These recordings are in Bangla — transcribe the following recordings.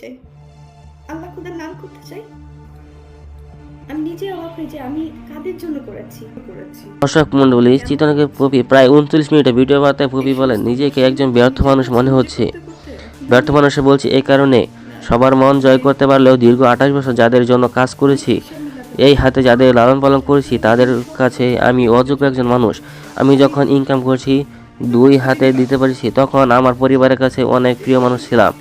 চাই। আল্লাহ খুদার নাম করতে চাই। আমি নিজে অবাক হয়ে যে আমি কাদের জন্য করেছি? করেছি। মন্ডলী চিত্রনাকে পপি প্রায় উনত্রিশ মিনিটে ভিডিও বার্তায় পপি বলেন, নিজেকে একজন ব্যর্থ মানুষ মনে হচ্ছে। ব্যর্থ মানুষে বলছি এই কারণে সবার মন জয় করতে পারলেও দীর্ঘ আঠাশ বছর যাদের জন্য কাজ করেছি, এই হাতে যাদের লালন পালন করেছি, তাদের কাছে আমি অযোগ্য একজন মানুষ। আমি যখন ইনকাম করছি, দুই হাতে দিতে পারছি, তখন আমার পরিবারের কাছে অনেক প্রিয় মানুষ ছিলাম।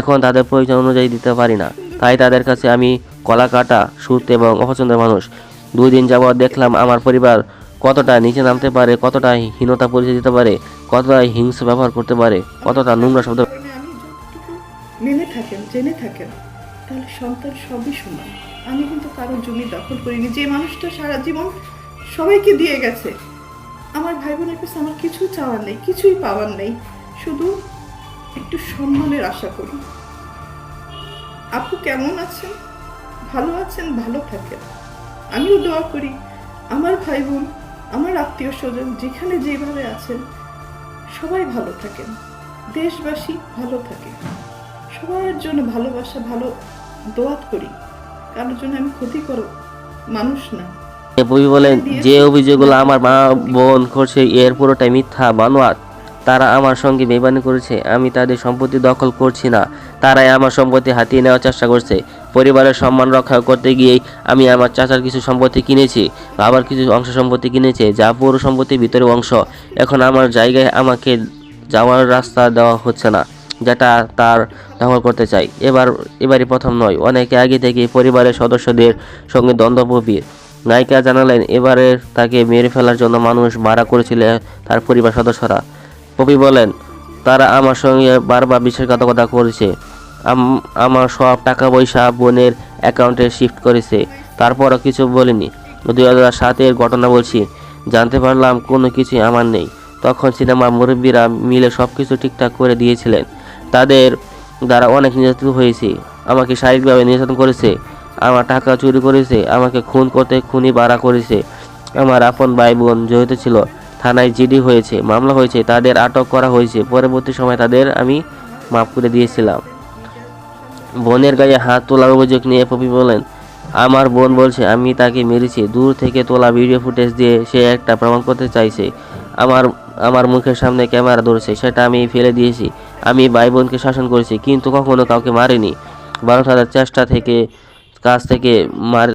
এখন তাদের প্রয়োজন অনুযায়ী দিতে পারি না। তাই তাদের কাছে আমি কলা কাটা সুত এবং অপছন্দের মানুষ। দুই দিন যাবৎ দেখলাম আমার পরিবার কতটা নিচে নামতে পারে, কতটা হীনতা পরিচয় দিতে পারে, কতটা হিংসা ব্যবহার করতে পারে, কতটা নোংরা শব্দ মেনে থাকেন, জেনে থাকেন, তাহলে সন্তান সবই সমান। আমি কিন্তু কারও জমি দখল করিনি। যে মানুষটা সারা জীবন সবাইকে দিয়ে গেছে, আমার ভাই বোনের কাছে আমার কিছু চাওয়ার নেই, কিছুই পাওয়ার নেই। শুধু একটু সম্মানের আশা করি। আপু কেমন আছেন? ভালো আছেন ভালো থাকেন। আমিও দোয়া করি আমার ভাই বোন আমার আত্মীয় স্বজন যেখানে যেভাবে আছেন সবাই ভালো থাকেন। দেশবাসী ভালো থাকে। সবার জন্য ভালোবাসা ভালো দোয়াত করি। কারোর জন্য আমি ক্ষতিকর মানুষ না। বলেন যে অভিযোগগুলো আমার মা বোন করছে এর পুরোটাই মিথ্যা বানোয়াট তারা আমার সঙ্গে বেমানি করেছে, আমি তাদের সম্পত্তি দখল করছি না। তারাই আমার সম্পত্তি হাতিয়ে নেওয়ার চেষ্টা করছে। পরিবারের সম্মান রক্ষা করতে গিয়েই আমি আমার চাচার কিছু সম্পত্তি কিনেছি, বাবার কিছু অংশ সম্পত্তি কিনেছে, যা পুরো সম্পত্তির ভিতরে অংশ। এখন আমার জায়গায় আমাকে যাওয়ার রাস্তা দেওয়া হচ্ছে না, যেটা তার দখল করতে চাই। এবার, এবারই প্রথম নয়, অনেকে আগে থেকে পরিবারের সদস্যদের সঙ্গে দ্বন্দ্ব গভীর নায়িকা জানালেন, এবারে তাকে মেরে ফেলার জন্য মানুষ ভাড়া করেছিল তার পরিবার সদস্যরা। পপি বলেন, তারা আমার সঙ্গে বারবার বিশ্বাসঘাতকতা করেছে। আম- আমার সব টাকা পয়সা বোনের অ্যাকাউন্টে শিফট করেছে। তারপরও কিছু বলিনি। দুই হাজার সাতের ঘটনা বলছি। জানতে পারলাম কোনো কিছুই আমার নেই। তখন সিনেমার মুরব্বীরা মিলে সব কিছু ঠিকঠাক করে দিয়েছিলেন। তাদের দ্বারা অনেক নির্যাতিত হয়েছি। আমাকে শারীরিকভাবে নির্যাতন করেছে। আমার টাকা চুরি করেছে। আমাকে খুন করতে খুনি বাড়া করেছে। আমার আপন ভাই বোন জড়িত ছিল। থানায় জিডি হয়েছে, মামলা হয়েছে, তাদের আটক করা হয়েছে। পরবর্তী সময় তাদের আমি মাফ করে দিয়েছিলাম। বোনের গায়ে হাত তোলার অভিযোগ নিয়ে পপি বলেন, আমার বোন বলছে, আমি তাকে মেরেছি। দূর থেকে তোলা ভিডিও ফুটেজ দিয়ে সে একটা প্রমাণ করতে চাইছে। আমার আমার মুখের সামনে ক্যামেরা ধরেছে, সেটা আমি ফেলে দিয়েছি। আমি ভাই বোনকে শাসন করেছি, কিন্তু কখনো কাউকে মারিনি। বারো তাদের চেষ্টা থেকে, কাছ থেকে মার